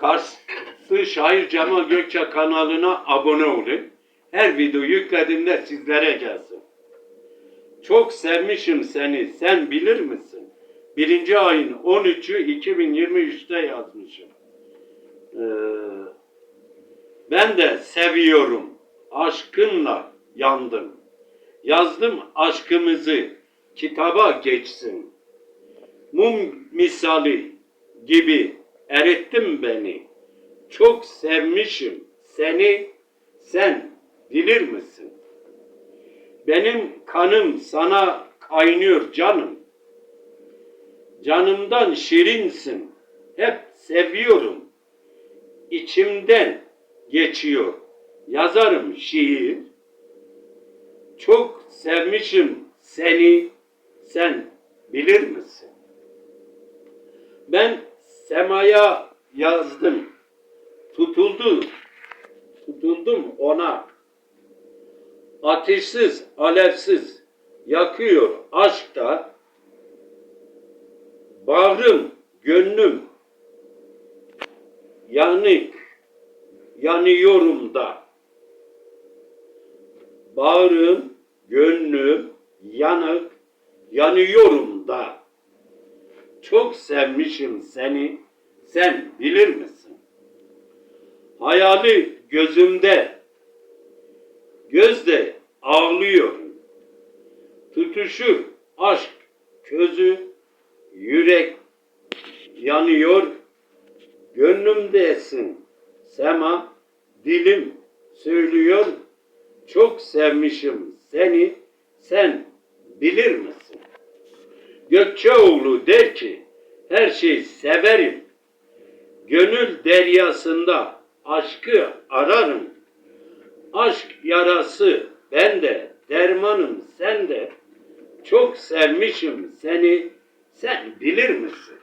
Karslı Şair Cemal Gökçe kanalına abone olun. Her video yüklediğimde sizlere gelsin. Çok sevmişim seni, sen bilir misin? Birinci ayın 13'ü 2023'te yazmışım. Ee, ben de seviyorum, aşkınla yandım. Yazdım aşkımızı, kitaba geçsin. Mum misali gibi erittin beni. Çok sevmişim seni, sen bilir misin? Benim kanım sana kaynıyor canım. Canımdan şirinsin. Hep seviyorum. İçimden geçiyor. Yazarım şiir. Çok sevmişim seni. Sen bilir misin? Ben semaya yazdım. Tutuldu. Tutuldum ona. Ateşsiz, alevsiz yakıyor aşkta. Bağrım, gönlüm yanık, yanıyorum da. Bağrım, gönlüm yanık, yanıyorum da. Çok sevmişim seni, sen bilir misin? Hayali gözümde, gözde ağlıyor. Tutuşur aşk közü, yürek yanıyor. Gönlümdesin sema, dilim söylüyor. Çok sevmişim seni, sen bilir misin? Gökçeoğlu der ki, her şeyi severim. Gönül deryasında aşkı ararım. Aşk yarası bende, dermanım sende. Çok sevmişim seni, sen bilir misin?